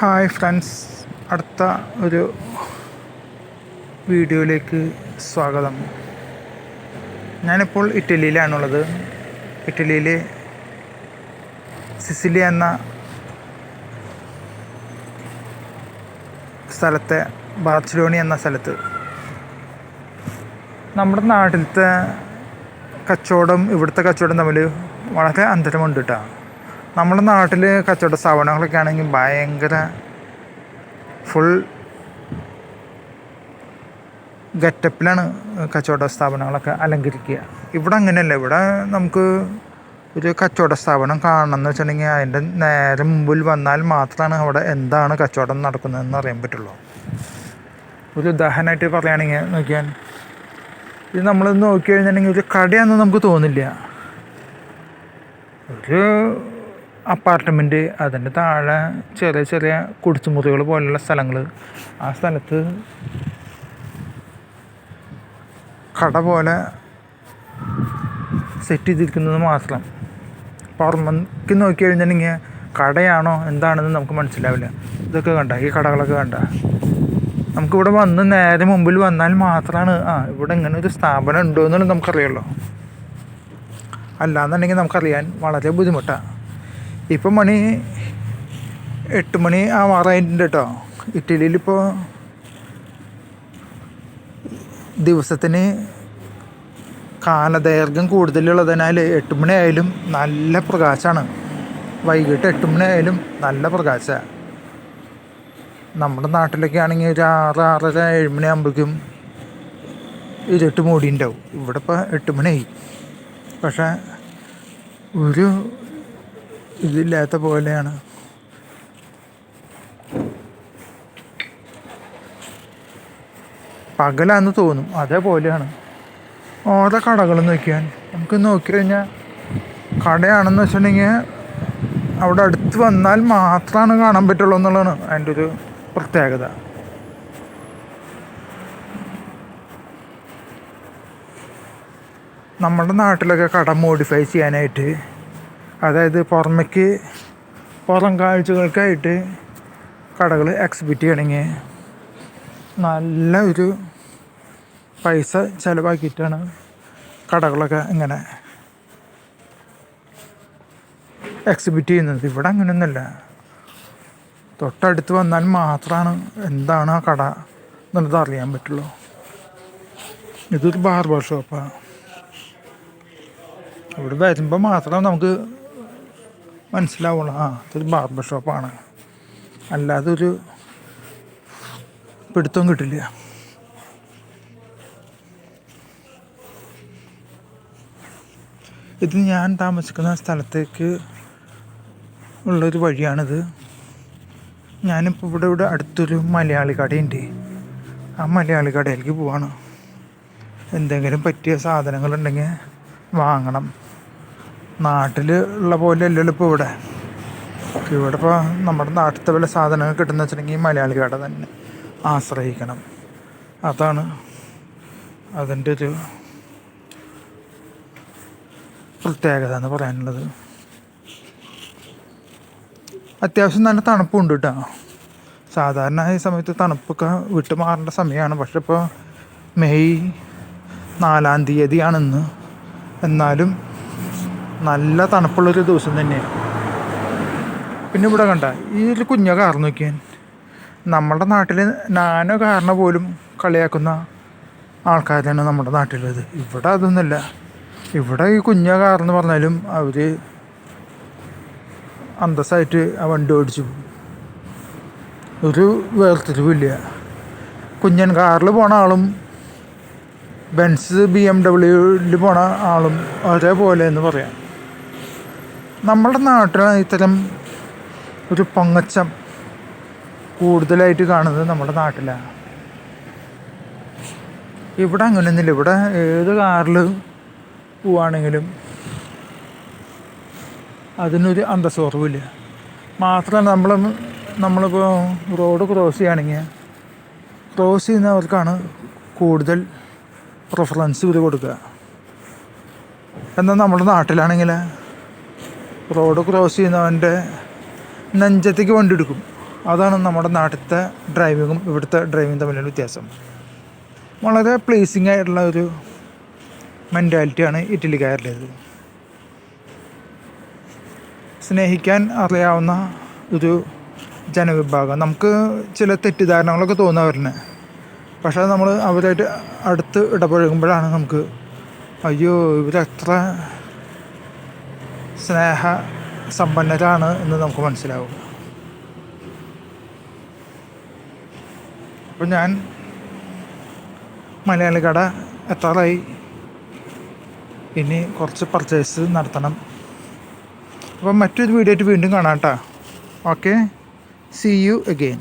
Hi friends. അടുത്ത ഒരു വീഡിയോയിലേക്ക് സ്വാഗതം. ഞാനിപ്പോൾ ഇറ്റലിയിലാണുള്ളത്. ഇറ്റലിയിലെ സിസിലി എന്ന സ്ഥലത്തെ ബാർച്ചലോണി എന്ന സ്ഥലത്ത്. നമ്മുടെ നാട്ടിലത്തെ കച്ചവടം ഇവിടുത്തെ കച്ചവടം തമ്മിൽ വളരെ അന്തരമുണ്ട് കേട്ടോ നമ്മുടെ നാട്ടിൽ കച്ചവട സ്ഥാപനങ്ങളൊക്കെ ആണെങ്കിൽ ഭയങ്കര ഫുൾ ഗെറ്റപ്പിലാണ് കച്ചവട സ്ഥാപനങ്ങളൊക്കെ അലങ്കരിക്കുക. ഇവിടെ അങ്ങനെയല്ല. ഇവിടെ നമുക്ക് ഒരു കച്ചവട സ്ഥാപനം കാണണം എന്ന് വെച്ചിട്ടുണ്ടെങ്കിൽ അതിന്റെ നേരെ മുമ്പിൽ വന്നാൽ മാത്രമാണ് അവിടെ എന്താണ് കച്ചവടം നടക്കുന്നതെന്ന് അറിയാൻ പറ്റുള്ളൂ. ഒരു ഉദാഹരണമായിട്ട് പറയുകയാണെങ്കിൽ നോക്കിയാൽ ഇത് നമ്മൾ നോക്കി കഴിഞ്ഞിട്ടുണ്ടെങ്കിൽ ഒരു കടയാണെന്ന് നമുക്ക് തോന്നില്ല. ഒരു അപ്പാർട്ട്മെന്റ് അതിന്റെ താഴെ ചെറിയ ചെറിയ കുടിച്ചുമുറികൾ പോലുള്ള സ്ഥലങ്ങൾ. ആ സ്ഥലത്ത് കട പോലെ സെറ്റ് ചെയ്തിരിക്കുന്നത് മാത്രം. പുറമേക്ക് നോക്കി കഴിഞ്ഞിട്ടുണ്ടെങ്കിൽ കടയാണോ എന്താണെന്ന് നമുക്ക് മനസ്സിലാവില്ല. ഇതൊക്കെ കണ്ട? ഈ കടകളൊക്കെ കണ്ട? നമുക്കിവിടെ വന്ന് നേരെ മുമ്പിൽ വന്നാൽ മാത്രമാണ് ആ ഇവിടെ ഇങ്ങനെ ഒരു സ്ഥാപനം ഉണ്ടോ എന്നുള്ളത് നമുക്കറിയുള്ളൂ. അല്ലാന്നുണ്ടെങ്കിൽ നമുക്കറിയാൻ വളരെ ബുദ്ധിമുട്ടാണ് ഇപ്പം മണി എട്ട് മണി ആ മാറായിട്ടുണ്ട് കേട്ടോ. ഇറ്റലിയിലിപ്പോൾ ദിവസത്തിന് കാലദൈർഘ്യം കൂടുതലുള്ളതിനാൽ എട്ട് മണി ആയാലും നല്ല പ്രകാശമാണ്. വൈകിട്ട് എട്ട് മണി ആയാലും നല്ല പ്രകാശമാണ് നമ്മുടെ നാട്ടിലൊക്കെ ആണെങ്കിൽ ഒരു ആറ് ആറര ഏഴ് മണി ആകുമ്പോഴേക്കും ഇരുട്ട് ഉണ്ടാവും ഇവിടെ ഇപ്പോൾ എട്ട് മണിയായി പക്ഷേ ഒരു ഇതില്ലാത്ത പോലെയാണ്. പകലാന്ന് തോന്നും. അതേപോലെയാണ് ഓരോ കടകൾ നോക്കിയാൽ. നമുക്ക് നോക്കി കഴിഞ്ഞാൽ കടയാണെന്ന് വെച്ചിട്ടുണ്ടെങ്കിൽ അവിടെ അടുത്ത് വന്നാൽ മാത്രമാണ് കാണാൻ പറ്റുള്ളൂ എന്നുള്ളതാണ് അതിന്റെ ഒരു പ്രത്യേകത. നമ്മുടെ നാട്ടിലൊക്കെ കട മോഡിഫൈ ചെയ്യാനായിട്ട് അതായത് പുറമേക്ക് പുറം കാഴ്ചകൾക്കായിട്ട് കടകൾ എക്സിബിറ്റ് ചെയ്യണമെങ്കിൽ നല്ല ഒരു പൈസ ചിലവാക്കിയിട്ടാണ് കടകളൊക്കെ ഇങ്ങനെ എക്സിബിറ്റ് ചെയ്യുന്നത്. ഇവിടെ അങ്ങനെയൊന്നുമില്ല. തൊട്ടടുത്ത് വന്നാൽ മാത്രമാണ് എന്താണ് ആ കട എന്നുള്ളത് അറിയാൻ പറ്റുള്ളൂ. ഇതൊരു ബാർബർ ഷോപ്പാണ് ഇവിടെ വരുമ്പോൾ മാത്രം നമുക്ക് മനസ്സിലാവുള്ളൂ. ആ അതൊരു ബാർബർ ഷോപ്പാണ് അല്ലാതെ ഒരു പിടുത്തം കിട്ടില്ല. ഇത് ഞാൻ താമസിക്കുന്ന സ്ഥലത്തേക്ക് ഉള്ളൊരു വഴിയാണിത്. ഞാനിപ്പോൾ ഇവിടെ ഇവിടെ അടുത്തൊരു മലയാളി കടയുണ്ട്. ആ മലയാളി കടയിലേക്ക് പോവാണ്. എന്തെങ്കിലും പറ്റിയ സാധനങ്ങളുണ്ടെങ്കിൽ വാങ്ങണം. നാട്ടിൽ ഉള്ള പോലെ അല്ലല്ലോ ഇപ്പോൾ ഇവിടെ. ഇവിടെ ഇപ്പോൾ നമ്മുടെ നാട്ടിലത്തെ വല്ല സാധനങ്ങൾ കിട്ടുന്ന വെച്ചിട്ടുണ്ടെങ്കിൽ മലയാളി കട തന്നെ ആശ്രയിക്കണം. അതാണ് അതിന്റെ ഒരു പ്രത്യേകത എന്ന് പറയാനുള്ളത്. അത്യാവശ്യം നല്ല തണുപ്പുണ്ട് കേട്ടോ. സാധാരണ ഈ സമയത്ത് തണുപ്പൊക്കെ വിട്ടു മാറേണ്ട സമയമാണ്. പക്ഷെ ഇപ്പോൾ മെയ് നാലാം തീയതിയാണിന്ന്. എന്നാലും നല്ല തണുപ്പുള്ളൊരു ദിവസം തന്നെയാണ്. പിന്നെ ഇവിടെ കണ്ട ഈ ഒരു കുഞ്ഞ കാർ നോക്കിയാൽ നമ്മുടെ നാട്ടിൽ നാനോ കാറിനെ പോലും കളിയാക്കുന്ന ആൾക്കാരാണ് നമ്മുടെ നാട്ടിലുള്ളത്. ഇവിടെ അതൊന്നുമില്ല. ഇവിടെ ഈ കുഞ്ഞ കാറെന്ന് പറഞ്ഞാലും അവർ അന്തസ്സായിട്ട് ആ വണ്ടി ഓടിച്ചു ഒരു വേർതിരിവില്ല കുഞ്ഞൻ കാറിൽ പോണ ആളും ബെൻസ് ബി എം ഡബ്ല്യുവിൽ പോണ ആളും ഒരേപോലെ എന്ന് പറയാം. നമ്മുടെ നാട്ടിലാണ് ഇത്തരം ഒരു പൊങ്ങച്ചം കൂടുതലായിട്ട് കാണുന്നത് നമ്മുടെ നാട്ടിലാണ് ഇവിടെ അങ്ങനെയൊന്നുമില്ല. ഇവിടെ ഏത് കാറിൽ പോവാണെങ്കിലും അതിനൊരു അന്തസ്സുറവില്ല മാത്രമല്ല നമ്മൾ നമ്മളിപ്പോൾ റോഡ് ക്രോസ് ചെയ്യുകയാണെങ്കിൽ ക്രോസ് ചെയ്യുന്നവർക്കാണ് കൂടുതൽ പ്രിഫറൻസ് ഇവർ കൊടുക്കുക. എന്നാൽ നമ്മുടെ നാട്ടിലാണെങ്കിൽ റോഡ് ക്രോസ് ചെയ്യുന്നവന്റെ നെഞ്ചത്തേക്ക് വണ്ടി എടുക്കും അതാണ് നമ്മുടെ നാട്ടിലത്തെ ഡ്രൈവിങ്ങും ഇവിടുത്തെ ഡ്രൈവിങ്ങും തമ്മിലുള്ള വ്യത്യാസം. വളരെ പ്ലേസിംഗ് ആയിട്ടുള്ള ഒരു മെന്റാലിറ്റിയാണ് ഇറ്റലിക്കാരുടേത്. സ്നേഹിക്കാൻ അറിയാവുന്ന ഒരു ജനവിഭാഗം. നമുക്ക് ചില തെറ്റിദ്ധാരണകളൊക്കെ തോന്നാറുണ്ട് പക്ഷേ നമ്മൾ അവരായിട്ട് അടുത്ത് ഇടപഴകുമ്പോഴാണ് നമുക്ക് അയ്യോ ഇവരെത്ര സ്നേഹ സമ്പന്നരാണ് എന്ന് നമുക്ക് മനസ്സിലാവും. അപ്പോൾ ഞാൻ മലയാളി കട എത്താറായി. ഇനി കുറച്ച് പർച്ചേസ് നടത്തണം. അപ്പം മറ്റൊരു വീഡിയോ ആയിട്ട് വീണ്ടും കാണാം കേട്ടോ. Okay C you again